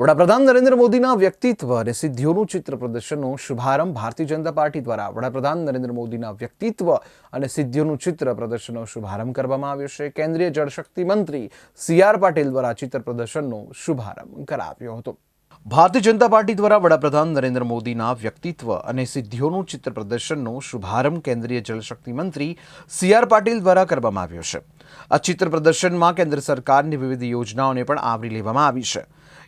વડાપ્રધાન નરેન્દ્ર મોદીના વ્યક્તિત્વ અને સિદ્ધિઓનું ચિત્ર પ્રદર્શનનો શુભારંભ ભારતીય જનતા પાર્ટી દ્વારા વડાપ્રધાન નરેન્દ્ર મોદીના વ્યક્તિત્વ અને સિદ્ધિઓનું ચિત્ર પ્રદર્શનનો શુભારંભ કરવામાં આવ્યો છે. કેન્દ્રીય જળશક્તિ મંત્રી સી આર પાટીલ દ્વારા ચિત્ર પ્રદર્શનનો શુભારંભ કરાવ્યો હતો. ભારતીય જનતા પાર્ટી દ્વારા વડાપ્રધાન નરેન્દ્ર મોદીના વ્યક્તિત્વ અને સિદ્ધિઓનું ચિત્ર પ્રદર્શનનો શુભારંભ કેન્દ્રીય જળશક્તિ મંત્રી સી આર પાટીલ દ્વારા કરવામાં આવ્યો છે. આ ચિત્ર પ્રદર્શનમાં કેન્દ્ર સરકારની વિવિધ યોજનાઓને પણ આવરી લેવામાં આવી છે.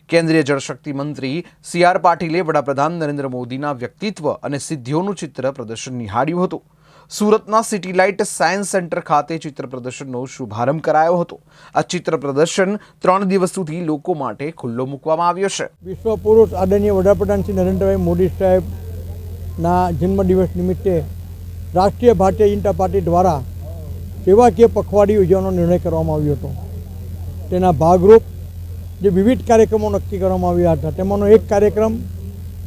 કેન્દ્રીય જળશક્તિ મંત્રી સી આર પાટીલે વડાપ્રધાન નરેન્દ્ર મોદીના વ્યક્તિત્વ અને સિદ્ધિઓનું ચિત્ર પ્રદર્શન નિહાળ્યું હતું. સુરતના સિટી લાઇટ સાયન્સ સેન્ટર ખાતે ચિત્ર પ્રદર્શનનો શુભારંભ કરાયો હતો. આ ચિત્ર પ્રદર્શન ત્રણ દિવસ સુધી લોકો માટે ખુલ્લો મૂકવામાં આવ્યો છે. વિશ્વ પુરુષ આદરણીય વડાપ્રધાન શ્રી નરેન્દ્રભાઈ મોદી સાહેબના જન્મદિવસ નિમિત્તે રાષ્ટ્રીય ભારતીય જનતા પાર્ટી દ્વારા સેવાકીય પખવાડી યોજવાનો નિર્ણય કરવામાં આવ્યો હતો. તેના ભાગરૂપ જે વિવિધ કાર્યક્રમો નક્કી કરવામાં આવ્યા હતા. તેમાંનો એક કાર્યક્રમ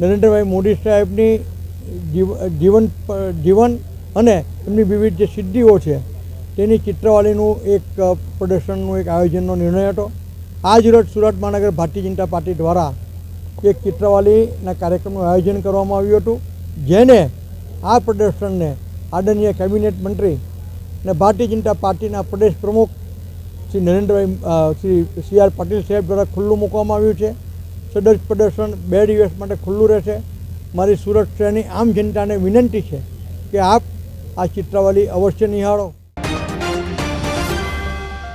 નરેન્દ્રભાઈ મોદી સાહેબની જીવન જીવન અને એમની વિવિધ જે સિદ્ધિઓ છે, તેની ચિત્રવાળીનું એક પ્રદર્શનનું એક આયોજનનો નિર્ણય હતો. આજ રોજ સુરત મહાનગર ભારતીય જનતા પાર્ટી દ્વારા એક ચિત્રવાલીના કાર્યક્રમનું આયોજન કરવામાં આવ્યું હતું. જેને આ પ્રદર્શનને આદરણીય કેબિનેટ મંત્રી અને ભારતીય જનતા પાર્ટીના પ્રદેશ પ્રમુખ શ્રી નરેન્દ્રભાઈ શ્રી સી આર પાટીલ સાહેબ દ્વારા ખુલ્લું મૂકવામાં આવ્યું છે. સદર પ્રદર્શન બે દિવસ માટે ખુલ્લું રહેશે. મારી સુરત શહેરની આમ જનતાને વિનંતી છે કે આપ આ ચિત્રાવલી અવશ્ય નિહાળો.